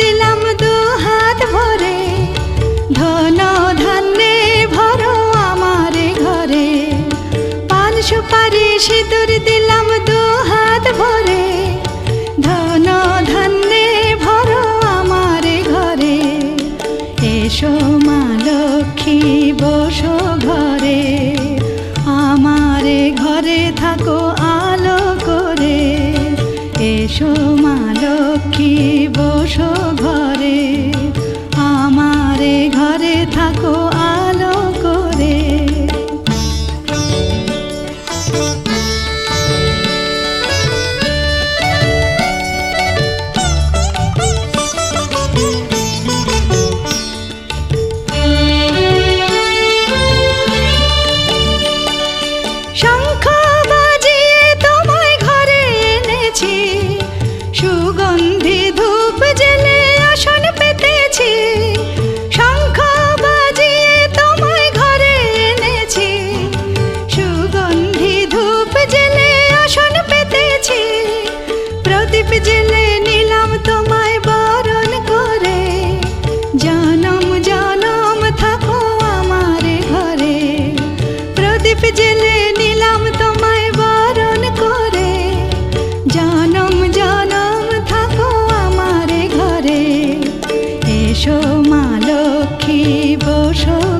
দিলাম দু হাত ভরে। ঘরে। সুপারি সিঁদুর দিলাম দু সোমালক্ষী বসো ঘরে। আমারে ঘরে থাকো বসো মা লক্ষ্মী বসো।